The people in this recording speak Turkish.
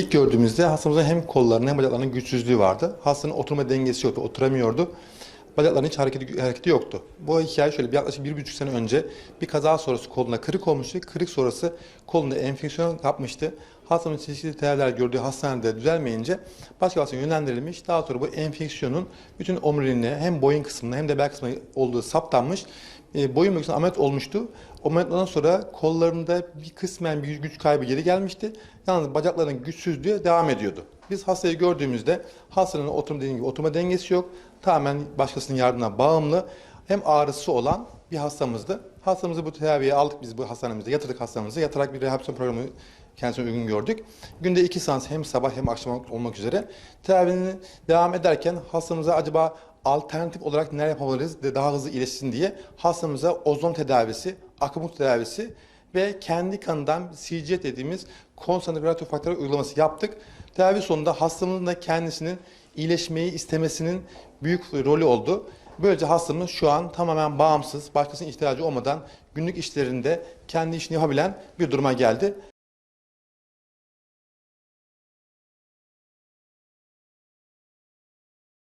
ilk gördüğümüzde hastamızın hem kollarının hem bacaklarının güçsüzlüğü vardı. Hastanın oturma dengesi yoktu, oturamıyordu. Bacaklarının hiç hareketi, hareketi yoktu. Bu hikaye şöyle yaklaşık bir buçuk sene önce bir kaza sonrası koluna kırık olmuştu. Kırık sonrası kolunda enfeksiyon kapmıştı. Hastamın çeşitli tedaviler gördüğü hastanede düzelmeyince başka hastaneye yönlendirilmiş. Daha sonra bu enfeksiyonun bütün omuriline hem boyun kısmına hem de bel kısmına olduğu saptanmış. E, boyun bölgesinde ameliyat olmuştu. O ameliyattan sonra kollarında bir kısmen bir güç kaybı geri gelmişti. Yalnız bacaklarının güçsüzlüğü devam ediyordu. Biz hastayı gördüğümüzde hastanın oturma dediğim gibi oturma dengesi yok. Tamamen başkasının yardımına bağımlı. Hem ağrısı olan bir hastamızdı. Hastamızı bu tedaviye aldık biz bu hastanemizde. Yatırdık hastamızı. Yatarak bir rehabilitasyon programı kendisine uygun gördük. Günde iki seans hem sabah hem akşam olmak üzere tedavinin devam ederken hastamıza acaba alternatif olarak neler yapabiliriz de daha hızlı iyileşsin diye hastamıza ozon tedavisi, akupunktur tedavisi ve kendi kanından CGT dediğimiz konsantrator faktör uygulaması yaptık. Tedavi sonunda hastamızın da kendisinin iyileşmeyi istemesinin büyük rolü oldu. Böylece hastamız şu an tamamen bağımsız, başkasının ihtiyacı olmadan günlük işlerinde kendi işini yapabilen bir duruma geldi.